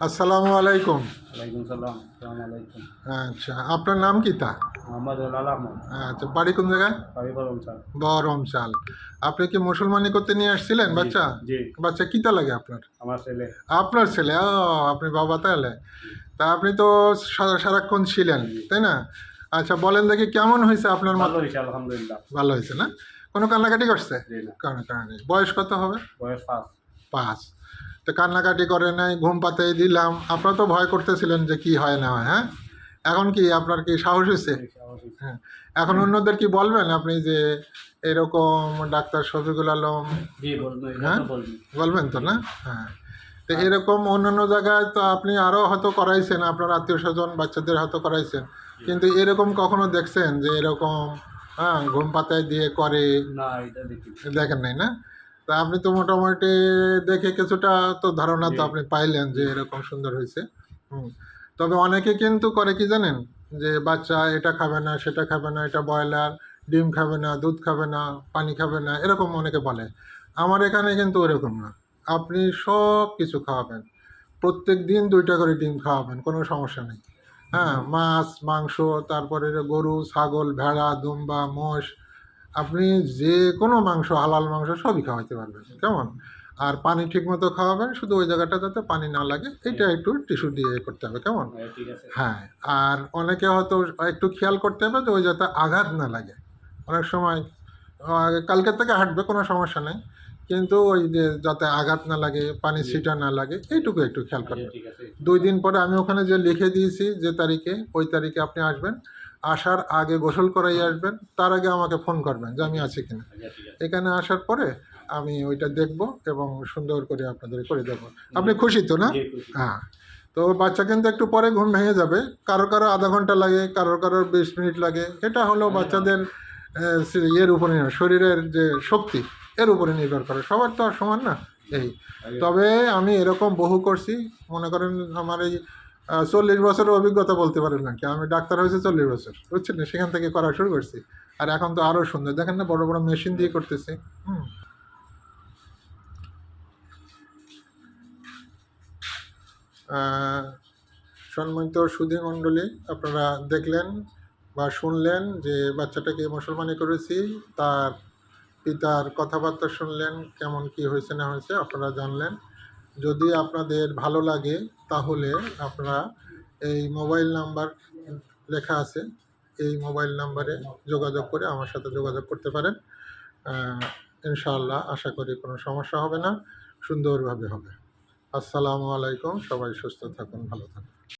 আসসালামু আলাইকুম। ওয়ালাইকুম সালাম আসসালামু আলাইকুম। আচ্ছা আপনার নাম কি তা? মোহাম্মদ লাল আহমদ। আচ্ছা বাড়ি কোন জায়গায়? বাড়ি চাল আপনি কি মুসলমানি করতে নিয়ে আসছিলেন বাচ্চা? জি। বাচ্চা কিতা লাগে আপনার? আমার ছেলে। আপনার ছেলে ও আপনি বাবা তাহলে। তা আপনি তো সারা- সারাক্ষণ ছিলেন তাই না? আচ্ছা বলেন দেখি কেমন হয়েছে আপনার ভালো হয়েছে আলহামদুলিল্লাহ। ভালো হয়েছে না? কোনো কান্নাকাটি করছে? জি না। কারণ কারণ বয়স কত হবে? বয়স পাঁচ। পাঁচ। তো কান্নাকাটি করে নাই ঘুম পাতে দিলাম। আপনারা তো ভয় করতেছিলেন যে কি হয় না হয় হ্যাঁ? এখন কি আপনার কি সাহস হয়েছে হ্যাঁ। এখন অন্যদের কি বলবেন আপনি যে এরকম ডাক্তার শফিকুল আলম? বলবেন হ্যাঁ? বলবেন তো না? হ্যাঁ। তো এরকম অন্যান্য জায়গায় তো আপনি আরও হয়তো করাইছেন আপনার আত্মীয় স্বজন বাচ্চাদের হয়তো করাইছেন। কিন্তু এরকম কখনো দেখছেন যে এরকম হ্যাঁ ঘুম পাতায় দিয়ে করে? না এটা দেখেন নাই না? তা আপনি তো মোটামুটি দেখে কিছুটা তো ধারণা তো আপনি পাইলেন যে এরকম সুন্দর হয়েছে। হুম। তবে অনেকে কিন্তু করে কি জানেন? যে বাচ্চা এটা খাবে না সেটা খাবে না এটা ব্রয়লার ডিম খাবে না দুধ খাবে না পানি খাবে না এরকম অনেকে বলে। আমার এখানে কিন্তু ওরকম না। আপনি সব কিছু খাওয়াবেন। প্রত্যেক দিন দুইটা করে ডিম খাওয়াবেন কোনো সমস্যা নেই। হ্যাঁ মাছ মাংস তারপরে গরু ছাগল ভেড়া দুম্বা মোষ আপনি যে কোনো মাংস হালাল মাংস সবই খাওয়াইতে পারবেন কেমন? আর পানি ঠিক মতো খাওয়াবেন শুধু ওই জায়গাটা যাতে পানি না লাগে এটা একটু টিস্যু দিয়ে করতে হবে কেমন? হ্যাঁ, হ্যাঁ আর অনেকে হয়তো একটু খেয়াল করতে হবে যে ওই যাতে আঘাত না লাগে। অনেক সময় কালকে থেকে হাঁটবে কোনো সমস্যা নেই কিন্তু ওই যে যাতে আঘাত না লাগে পানি ছিটা না লাগে এইটুকু একটু খেয়াল আচ্ছা, করবেন। দুই দিন পরে আমি ওখানে যে লিখে দিয়েছি যে তারিখে ওই তারিখে আপনি আসবেন আসার আগে গোসল করাই আসবেন তার আগে আমাকে ফোন করবেন যে আমি আছি কিনা। এখানে আসার পরে আমি ওইটা দেখব এবং সুন্দর করে আপনাদের করে দেবো। আপনি খুশি তো না? হ্যাঁ। তো বাচ্চা কিন্তু একটু পরে ঘুম ভেঙে যাবে। কারও কারও আধা ঘণ্টা লাগে কারও কারও বিশ মিনিট লাগে। এটা হলো বাচ্চাদের ইয়ের উপরে নির্ভর- শরীরের যে শক্তি এর উপরে নির্ভর করে। সবার তো আর সমান না এই। তবে আমি এরকম বহু করছি। মনে করেন আমার এই চল্লিশ বছরের অভিজ্ঞতা বলতে পারেন না কি আমি ডাক্তার হয়েছে চল্লিশ বছর, বুঝছেন না? সেখান থেকে করা শুরু করছি। আর এখন তো আরও সুন্দর। দেখেন না, বড় বড় মেশিন দিয়ে করতেছি। হুম। সম্মানিত সুধী মণ্ডলী, আপনারা দেখলেন বা শুনলেন যে বাচ্চাটাকে মুসলমানি করেছি, তার পিতার কথাবার্তা শুনলেন, কেমন কি হয়েছে না হয়েছে, আপনারা জানলেন। যদি আপনাদের ভালো লাগে, তাহলে আপনারা এই মোবাইল নাম্বার লেখা আছে, এই মোবাইল নাম্বারে যোগাযোগ করে আমার সাথে যোগাযোগ করতে পারেন। ইনশাআল্লাহ আশা করি কোনো সমস্যা হবে না, সুন্দরভাবে হবে। আসসালামু আলাইকুম, সবাই সুস্থ থাকুন, ভালো থাকুন।